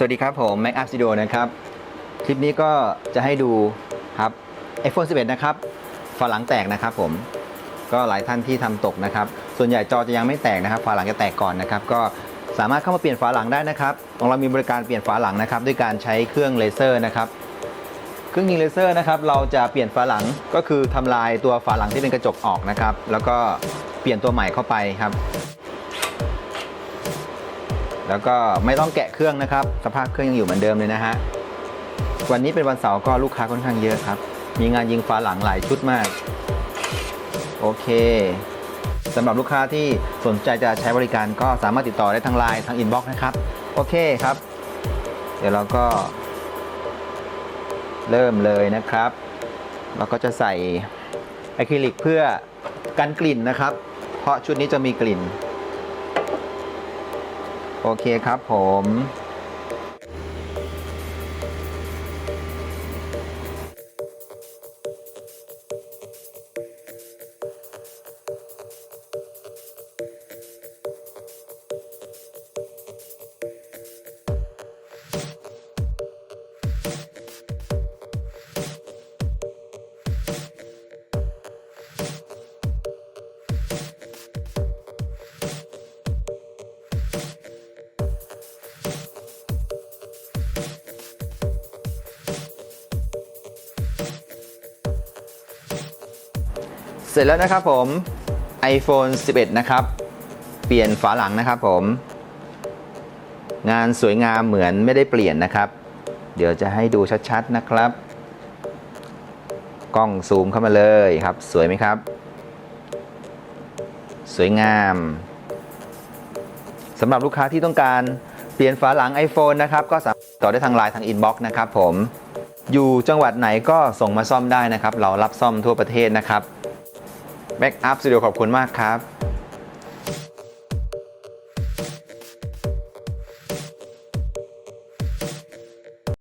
สวัสดีครับผม Mac Up Studio นะครับ คลิปนี้ก็จะให้ดูครับ iPhone 11 นะครับฝาหลังแตกนะครับผมก็หลายท่านที่ทำตกนะครับ ส่วนใหญ่จอจะยังไม่แตกนะครับฝาหลังจะแตกก่อนนะครับ ก็สามารถเข้ามาเปลี่ยนฝาหลังได้นะครับของเรามีบริการเปลี่ยนฝาหลังนะครับ ด้วยการใช้เครื่องเลเซอร์นะครับ เครื่องยิงเลเซอร์นะครับเราจะเปลี่ยนฝาหลังก็คือทำลายตัวฝาหลังที่เป็นกระจกออกนะครับ แล้วก็เปลี่ยนตัวใหม่เข้าไปครับ แล้วก็ไม่ต้องแกะเครื่องนะครับ สภาพเครื่องยังอยู่เหมือนเดิมเลยนะฮะ วันนี้เป็นวันเสาร์ก็ลูกค้าค่อนข้างเยอะครับ มีงานยิงฝาหลังหลายชุดมาก โอเคสำหรับลูกค้าที่สนใจจะใช้บริการก็สามารถติดต่อได้ทางไลน์ทางอินบ็อกซ์นะครับ โอเคครับ เดี๋ยวเราก็ เริ่มเลยนะครับ เราก็จะใส่อะคริลิกเพื่อกันกลิ่นนะครับ เพราะชุดนี้จะมีกลิ่น โอเคครับผม เสร็จแล้วนะครับผม iPhone 11 นะครับ เปลี่ยนฝาหลังนะครับผม งานสวยงามเหมือนไม่ได้เปลี่ยนนะครับ เดี๋ยวจะให้ดูชัดๆนะครับ กล้องซูมเข้ามาเลยครับ สวยไหมครับ สวยงามสำหรับลูกค้าที่ต้องการเปลี่ยนฝาหลัง iPhone นะครับ ก็สามารถต่อได้ทางไลน์ทางอินบ็อกซ์นะครับผมอยู่จังหวัดไหนก็ส่งมาซ่อมได้นะครับ เรารับซ่อมทั่วประเทศนะครับ Back Up Studio ขอบคุณมากครับ